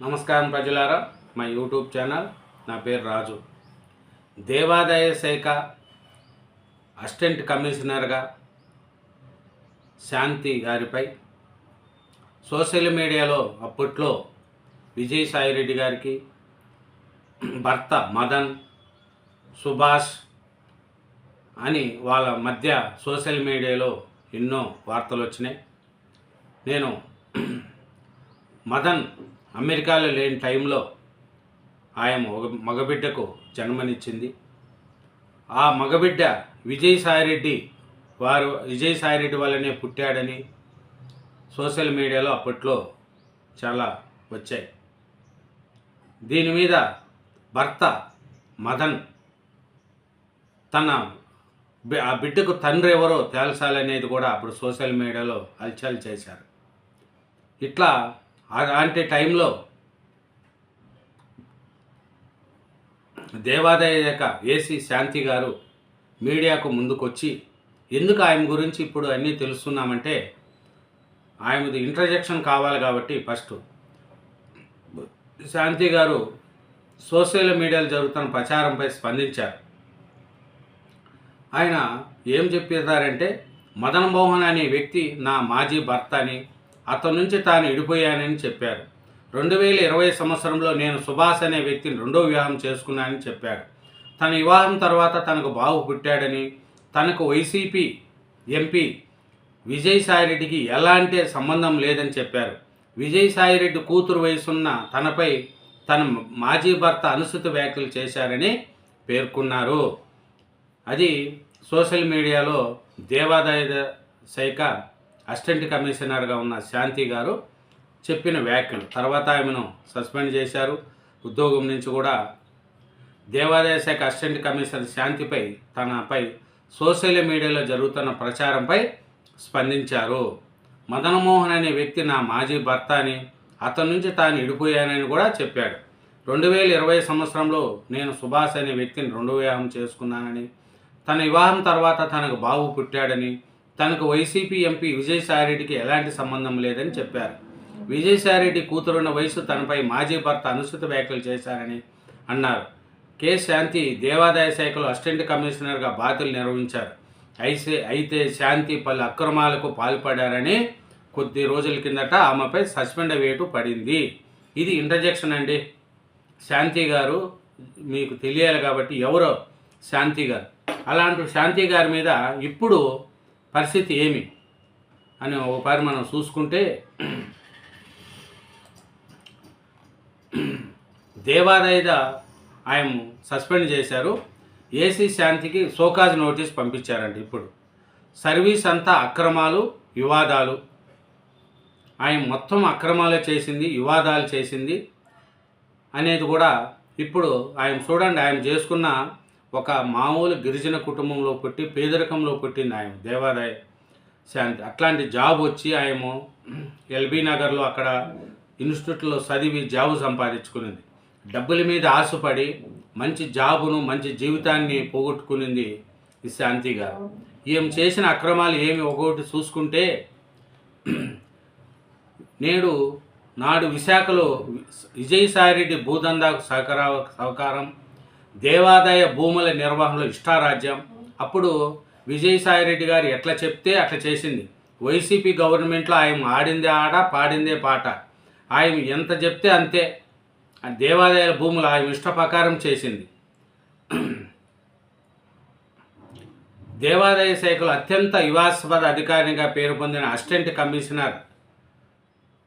నమస్కారం ప్రజలారా మా యూట్యూబ్ ఛానల్ నా పేరు రాజు. దేవాదాయ శాఖ అసిస్టెంట్ కమిషనర్గా శాంతి గారిపై సోషల్ మీడియాలో అప్పట్లో విజయసాయిరెడ్డి గారికి భర్త మదన్ సుభాష్ అని వాళ్ళ మధ్య సోషల్ మీడియాలో ఎన్నో వార్తలు వచ్చినాయి. నేను మదన్ అమెరికాలో లేని టైంలో ఆయన ఒక మగబిడ్డకు జన్మనిచ్చింది. ఆ మగబిడ్డ విజయసాయిరెడ్డి వారు విజయసాయిరెడ్డి వల్లనే పుట్టాడని సోషల్ మీడియాలో అప్పట్లో చాలా వచ్చాయి. దీని మీద భర్త మదన్ తన ఆ బిడ్డకు తండ్రి ఎవరో తేల్చాలనేది కూడా అప్పుడు సోషల్ మీడియాలో హల్చల్ చేశారు. ఇట్లా అలాంటి టైంలో దేవాదాయ శాఖ ఏసీ శాంతి గారు మీడియాకు ముందుకొచ్చి ఎందుకు ఆయన గురించి ఇప్పుడు అన్నీ తెలుస్తున్నామంటే ఆయనది ఇంట్రజెక్షన్ కావాలి కాబట్టి ఫస్ట్. శాంతి గారు సోషల్ మీడియాలో జరుగుతున్న ప్రచారంపై స్పందించారు. ఆయన ఏం చెప్పారంటే మదన్ మోహన్ అనే వ్యక్తి నా మాజీ భర్త అని అతని నుంచి తాను విడిపోయానని చెప్పారు. రెండు వేల ఇరవై సంవత్సరంలో నేను సుభాష్ అనే వ్యక్తిని రెండో వివాహం చేసుకున్నానని చెప్పాడు తన వివాహం తర్వాత తనకు బాబు పుట్టాడని తనకు వైసీపీ ఎంపీ విజయసాయిరెడ్డికి ఎలాంటి సంబంధం లేదని చెప్పారు. విజయసాయిరెడ్డి కూతురు వయసున్న తనపై తన మాజీ భర్త అనుచిత వ్యాఖ్యలు చేశారని పేర్కొన్నారు. అది సోషల్ మీడియాలో దేవాదాయ శాఖ అసిస్టెంట్ కమిషనర్గా ఉన్న శాంతి గారు చెప్పిన వ్యాఖ్యలు. తర్వాత ఆమెను సస్పెండ్ చేశారు. ఉద్యోగం నుంచి కూడా దేవాదాయ శాఖ అసిస్టెంట్ కమిషనర్ శాంతిపై తనపై సోషల్ మీడియాలో జరుగుతున్న ప్రచారంపై స్పందించారు. మదనమోహన్ అనే వ్యక్తి నా మాజీ భర్త అని అతని నుంచి తాను విడిపోయానని కూడా చెప్పాడు. రెండు వేల ఇరవై సంవత్సరంలో నేను సుభాష్ అనే వ్యక్తిని రెండు వివాహం చేసుకున్నానని తన వివాహం తర్వాత తనకు బాబు పుట్టాడని తనకు వైసీపీ ఎంపీ విజయసాయిరెడ్డికి ఎలాంటి సంబంధం లేదని చెప్పారు. విజయసాయిరెడ్డి కూతురున్న వయసు తనపై మాజీ భర్త అనుచిత వ్యాఖ్యలు చేశారని అన్నారు. కె. శాంతి దేవాదాయ శాఖలో అసిస్టెంట్ కమిషనర్గా బాధ్యతలు నిర్వహించారు. అయితే అయితే శాంతి పలు అక్రమాలకు పాల్పడారని కొద్ది రోజుల కిందట ఆమెపై సస్పెండ్ వేటు పడింది. ఇది ఇంటర్జెక్షన్ అండి. శాంతి గారు మీకు తెలియాలి కాబట్టి ఎవరో శాంతి గారు. అలాంటి శాంతి గారి మీద ఇప్పుడు పరిస్థితి ఏమి అని ఒకసారి మనం చూసుకుంటే దేవాదాయ ఆయన సస్పెండ్ చేశారు. ఏసీ శాంతికి సోకాజ్ నోటీస్ పంపించారండి ఇప్పుడు. సర్వీస్ అంతా అక్రమాలు వివాదాలు. ఆయన మొత్తం అక్రమాలు చేసింది వివాదాలు చేసింది. అనేది కూడా ఇప్పుడు ఆయన చూడండి ఆయన చేసుకున్న ఒక మామూలు గిరిజన కుటుంబంలో పుట్టి పేదరికంలో పుట్టింది ఆయన దేవాదాయ శాంతి. అట్లాంటి జాబ్ వచ్చి ఆయన ఎల్బీ నగర్లో అక్కడ ఇన్స్టిట్యూట్లో చదివి జాబు సంపాదించుకునింది. డబ్బుల మీద ఆశపడి మంచి జాబును మంచి జీవితాన్ని పోగొట్టుకునింది ఈ శాంతి గారు. ఏం చేసిన అక్రమాలు ఏమి ఒకటి చూసుకుంటే నేడు నాడు విశాఖలో విజయసాయిరెడ్డి భూదందాకు సహకార సహకారం దేవాదాయ భూముల నిర్వహణలో ఇష్టారాజ్యం. అప్పుడు విజయసాయిరెడ్డి గారు ఎట్లా చెప్తే అట్లా చేసింది. వైసీపీ గవర్నమెంట్లో ఆయన ఆడిందే ఆడ పాడిందే పాట. ఆయన ఎంత చెప్తే అంతే. దేవాదాయ దేవాదాయాల భూములు ఆయన ఇష్ట ప్రకారం చేసింది. దేవాదాయ శాఖలో అత్యంత వివాస్పద అధికారిగా పేరు పొందిన అసిస్టెంట్ కమిషనర్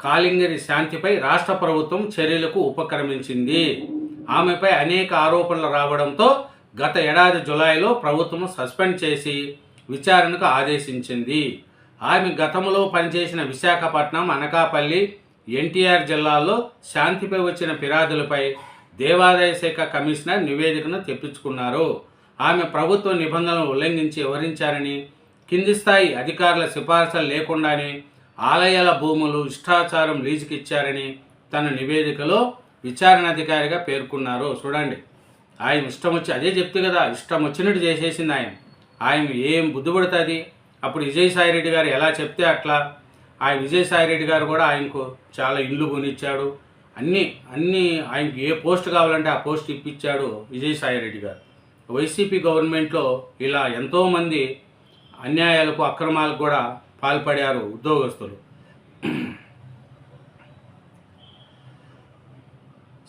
కాలింగరి శాంతిపై రాష్ట్ర ప్రభుత్వం చర్యలకు ఉపక్రమించింది. ఆమెపై అనేక ఆరోపణలు రావడంతో గత ఏడాది జులైలో ప్రభుత్వం సస్పెండ్ చేసి విచారణకు ఆదేశించింది. ఆమె గతంలో పనిచేసిన విశాఖపట్నం అనకాపల్లి ఎన్టీఆర్ జిల్లాల్లో శాంతిపై వచ్చిన ఫిర్యాదులపై దేవాదాయ శాఖ కమిషనర్ నివేదికను తెప్పించుకున్నారు. ఆమె ప్రభుత్వ నిబంధనలు ఉల్లంఘించి వివరించారని కింది స్థాయి అధికారుల సిఫార్సులు లేకుండానే ఆలయాల భూములు ఇష్టాచారం లీజుకి ఇచ్చారని తన నివేదికలో విచారణ అధికారిగా పేర్కొన్నారు చూడండి. ఆయన ఇష్టం వచ్చి అదే చెప్తే కదా ఇష్టం వచ్చినట్టు చేసేసింది ఆయన. ఆయన ఏం బుద్ధిపడుతుంది? అప్పుడు విజయసాయిరెడ్డి గారు ఎలా చెప్తే అట్లా? ఆ విజయసాయిరెడ్డి గారు కూడా ఆయనకు చాలా ఇల్లు కొనిచ్చాడు. అన్నీ అన్నీ ఆయనకి ఏ పోస్ట్ కావాలంటే ఆ పోస్ట్ ఇప్పించాడు విజయసాయిరెడ్డి గారు. వైసీపీ గవర్నమెంట్లో ఇలా ఎంతోమంది అన్యాయాలకు అక్రమాలకు కూడా పాల్పడారు ఉద్యోగస్తులు.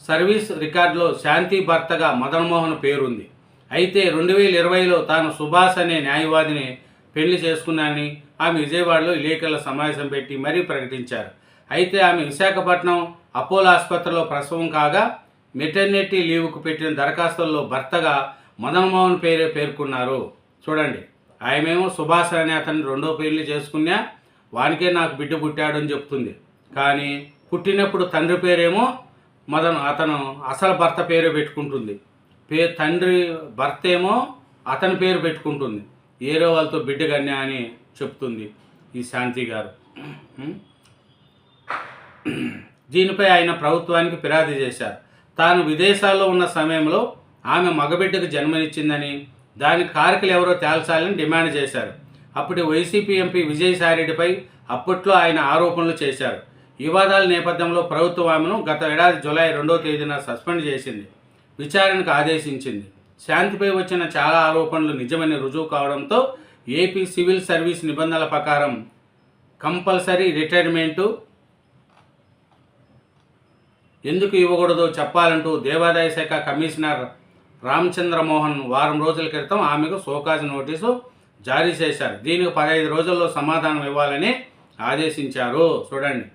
సర్వీస్ రికార్డులో శాంతి భర్తగా మదన్మోహన్ పేరుంది. అయితే రెండు వేల ఇరవైలో తాను సుభాష్ అనే న్యాయవాదిని పెళ్ళి చేసుకున్నానని ఆమె విజయవాడలో విలేకరుల సమావేశం పెట్టి మరీ ప్రకటించారు. అయితే ఆమె విశాఖపట్నం అపోలో ఆసుపత్రిలో ప్రసవం కాగా మెటర్నిటీ లీవ్కు పెట్టిన దరఖాస్తుల్లో భర్తగా మదన్మోహన్ పేరే పేర్కొన్నారు. చూడండి ఆయమేమో సుభాష్ అనే అతన్ని రెండో పెళ్ళి చేసుకున్నా వానికే నాకు బిడ్డ పుట్టాడని చెప్తుంది. కానీ పుట్టినప్పుడు తండ్రి పేరేమో మదన్ అతను అసలు భర్త పేరు పెట్టుకుంటుంది. పే తండ్రి భర్త ఏమో అతని పేరు పెట్టుకుంటుంది. ఏరో వాళ్ళతో బిడ్డ కన్యా అని చెప్తుంది ఈ శాంతి గారు. దీనిపై ఆయన ప్రభుత్వానికి ఫిర్యాదు చేశారు. తాను విదేశాల్లో ఉన్న సమయంలో ఆమె మగబిడ్డకు జన్మనిచ్చిందని దాని కారకులు ఎవరో తేల్చాలని డిమాండ్ చేశారు. అప్పటి వైసీపీ ఎంపీ విజయసాయిరెడ్డిపై అప్పట్లో ఆయన ఆరోపణలు చేశారు. వివాదాల నేపథ్యంలో ప్రభుత్వం ఆమెను గత ఏడాది జూలై రెండో తేదీన సస్పెండ్ చేసింది. విచారణకు ఆదేశించింది. శాంతిపై వచ్చిన చాలా ఆరోపణలు నిజమని రుజువు కావడంతో ఏపీ సివిల్ సర్వీస్ నిబంధనల ప్రకారం కంపల్సరీ రిటైర్మెంటు ఎందుకు ఇవ్వకూడదో చెప్పాలంటూ దేవాదాయ శాఖ కమిషనర్ రామచంద్రమోహన్ వారం రోజుల క్రితం ఆమెకు సోకాజ్ నోటీసు జారీ చేశారు. దీనికి పదహైదు రోజుల్లో సమాధానం ఇవ్వాలని ఆదేశించారు. చూడండి.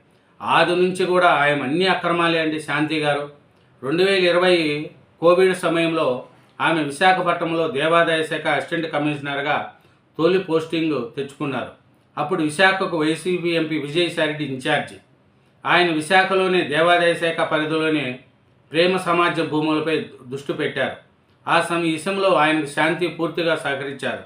ఆది నుంచి కూడా ఆయన అన్ని అక్రమాలే అండి. శాంతి గారు రెండు వేల ఇరవై కోవిడ్ సమయంలో ఆమె విశాఖపట్నంలో దేవాదాయ శాఖ అసిస్టెంట్ కమిషనర్గా తొలి పోస్టింగ్ తెచ్చుకున్నారు. అప్పుడు విశాఖకు వైసీపీ ఎంపీ విజయసాయిరెడ్డి ఇన్ఛార్జి. ఆయన విశాఖలోని దేవాదాయ శాఖ పరిధిలోని ప్రేమ సమాజ భూములపై దృష్టి పెట్టారు. ఆ సమయ విషయంలో ఆయనకు శాంతి పూర్తిగా సహకరించారు.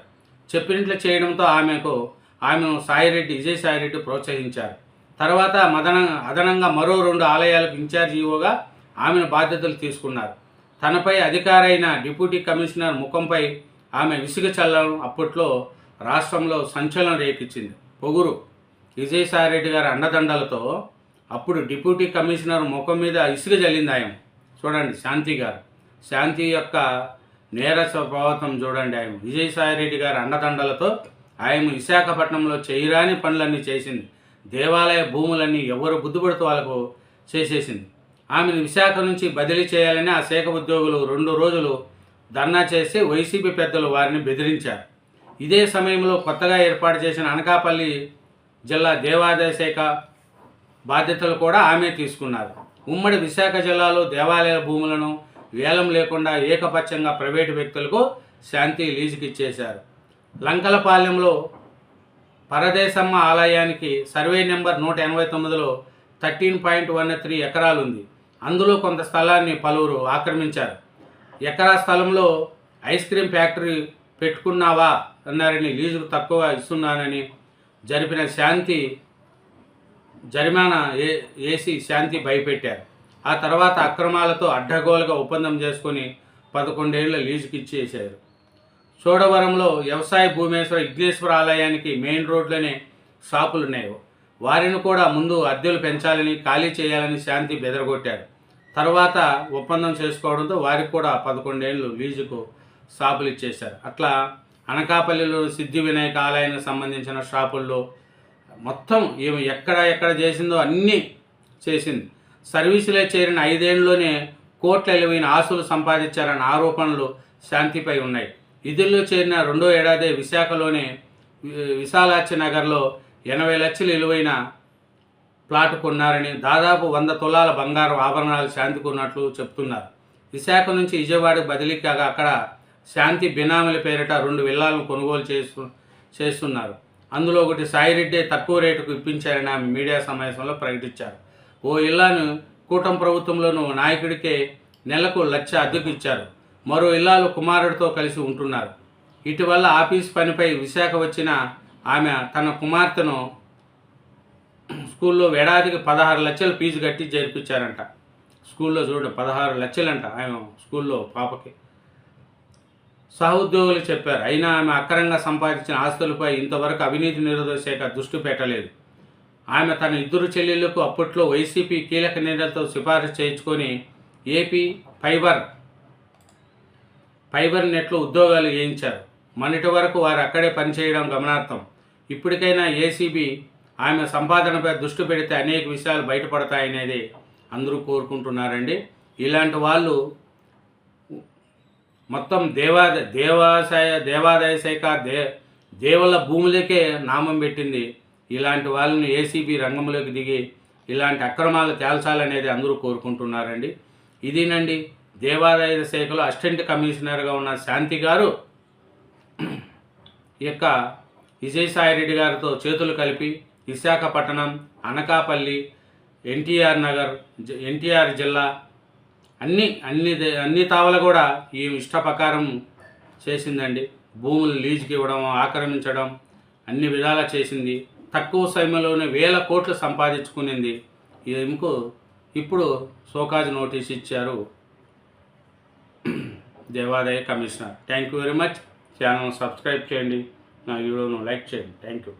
చెప్పినట్లు చేయడంతో ఆమెకు ఆమెను సాయిరెడ్డి విజయసాయిరెడ్డి ప్రోత్సహించారు. తర్వాత మదన అదనంగా మరో రెండు ఆలయాలకు ఇన్ఛార్జ్ ఈవోగా ఆమెను బాధ్యతలు తీసుకున్నారు. తనపై అధికారైన డిప్యూటీ కమిషనర్ ముఖంపై ఆమె విసుగు చల్లడం అప్పట్లో రాష్ట్రంలో సంచలనం రేకిచ్చింది పొగురు విజయసాయిరెడ్డి గారి అండదండలతో అప్పుడు డిప్యూటీ కమిషనర్ ముఖం మీద ఇసుక జల్లింది ఆయన చూడండి శాంతి గారు. శాంతి యొక్క నేర ప్రభావం చూడండి ఆయన విజయసాయిరెడ్డి గారి అండదండలతో ఆయన విశాఖపట్నంలో చేయరాని పనులన్నీ చేసింది. దేవాలయ భూములన్నీ ఎవరు బుద్ధిపడుతూ వాళ్ళకు చేసేసింది. ఆమెను విశాఖ నుంచి బదిలీ చేయాలని ఆ శాఖ ఉద్యోగులు రెండు రోజులు ధర్నా చేసి వైసీపీ పెద్దలు వారిని బెదిరించారు. ఇదే సమయంలో కొత్తగా ఏర్పాటు చేసిన అనకాపల్లి జిల్లా దేవాదాయ శాఖ బాధ్యతలు కూడా ఆమె తీసుకున్నారు. ఉమ్మడి విశాఖ జిల్లాలో దేవాలయ భూములను వేలం లేకుండా ఏకపక్షంగా ప్రైవేటు వ్యక్తులకు శాంతి లీజుకి ఇచ్చేశారు లంకలపాలెంలో పరదేశమ్మ ఆలయానికి సర్వే నెంబర్ నూట ఎనభై తొమ్మిదిలో థర్టీన్ పాయింట్ వన్ త్రీ ఎకరాలు ఉంది అందులో కొంత స్థలాన్ని పలువురు ఆక్రమించారు. ఎకరా స్థలంలో ఐస్ క్రీమ్ ఫ్యాక్టరీ పెట్టుకున్నావా అన్నారని లీజుకు తక్కువ ఇస్తున్నానని జరిపిన శాంతి జరిమానా ఏ వేసి శాంతి భయపెట్టారు. ఆ తర్వాత అక్రమాలతో అడ్డగోలుగా ఒప్పందం చేసుకొని పదకొండేళ్ళ లీజుకి ఇచ్చేసారు చోడవరంలో వ్యవసాయ భూమేశ్వర విఘ్నేశ్వర ఆలయానికి మెయిన్ రోడ్లోనే షాపులు ఉన్నాయి వారిని కూడా ముందు అద్దెలు పెంచాలని ఖాళీ చేయాలని శాంతి బెదరగొట్టారు. తర్వాత ఒప్పందం చేసుకోవడంతో వారికి కూడా పదకొండేళ్ళు లీజుకు షాపులు ఇచ్చేశారు. అట్లా అనకాపల్లిలో సిద్ధి వినాయక ఆలయానికి సంబంధించిన షాపుల్లో మొత్తం ఏమి ఎక్కడ ఎక్కడ చేసిందో అన్నీ చేసింది. సర్వీసులో చేరిన ఐదేళ్ళలోనే కోట్ల ఎలివైన ఆస్తులు సంపాదించారన్న ఆరోపణలు శాంతిపై ఉన్నాయి. ఇదిలో చేరిన రెండో ఏడాది విశాఖలోని వి- విశాలాక్షి నగర్లో ఎనభై లక్షలు విలువైన ప్లాట్ కొన్నారని దాదాపు వంద తులాల బంగారం ఆభరణాలు శాంతి కొన్నట్లు చెప్తున్నారు. విశాఖ నుంచి విజయవాడకు బదిలీ కాగా అక్కడ శాంతి బినామీల పేరిట రెండు విల్లాలను కొనుగోలు చేస్తు చేస్తున్నారు. అందులో ఒకటి సాయిరెడ్డి తక్కువ రేటుకు ఇప్పించారని ఆమె మీడియా సమావేశంలో ప్రకటించారు. ఓ ఇల్లాను కూటమి ప్రభుత్వంలోనూ నాయకుడికే నెలకు లక్ష అద్దెకు ఇచ్చారు. మరో ఇల్లాలు కుమారుడితో కలిసి ఉంటున్నారు. ఇటీవల ఆఫీస్ పనిపై విశాఖ వచ్చిన ఆమె తన కుమార్తెను స్కూల్లో ఏడాదికి పదహారు లక్షలు ఫీజు కట్టి చేర్పించారంట. స్కూల్లో చూడ పదహారు లక్షలంట ఆమె స్కూల్లో పాపకి. సహోద్యోగులు చెప్పారు అయినా ఆమె అక్రంగా సంపాదించిన ఆస్తులపై ఇంతవరకు అవినీతి నిరోధక శాఖ దృష్టి పెట్టలేదు. ఆమె తన ఇద్దరు చెల్లెళ్ళకు అప్పట్లో వైసీపీ కీలక నేతలతో సిఫారసు చేయించుకొని ఏపీ ఫైబర్ ఫైబర్ నెట్లో ఉద్యోగాలు వేయించారు మొన్నటి వరకు వారు అక్కడే పనిచేయడం గమనార్థం ఇప్పటికైనా ఏసీబీ ఆమె సంపాదనపై దృష్టి పెడితే అనేక విషయాలు బయటపడతాయనేది అందరూ కోరుకుంటున్నారండి. ఇలాంటి వాళ్ళు మొత్తం దేవాద దేవాశయ దేవాదాయ శాఖ దే దేవుళ్ళ భూములకే నామం పెట్టింది. ఇలాంటి వాళ్ళని ఏసీబీ రంగంలోకి దిగి ఇలాంటి అక్రమాలు తేల్చాలనేది అందరూ కోరుకుంటున్నారండి. ఇదేనండి? దేవాదాయ శాఖలో అసిస్టెంట్ కమిషనర్గా ఉన్న శాంతి గారు ఈ యొక్క విజయసాయిరెడ్డి గారితో చేతులు కలిపి విశాఖపట్నం అనకాపల్లి ఎన్టీఆర్ నగర్ ఎన్టీఆర్ జిల్లా అన్ని అన్ని దే- అన్ని తావల కూడా ఈ ఇష్ట ప్రకారం చేసిందండి. భూములు లీజుకి ఇవ్వడం ఆక్రమించడం అన్ని విధాలా చేసింది. తక్కువ సమయంలోనే వేల కోట్లు సంపాదించుకునింది. ఈమెకు ఇప్పుడు సోకాజ్ నోటీస్ ఇచ్చారు. దేవాదాయ commissioner. Thank you very much channel subscribe చేయండి. నా వీడియోను లైక్ చేయండి. Thank you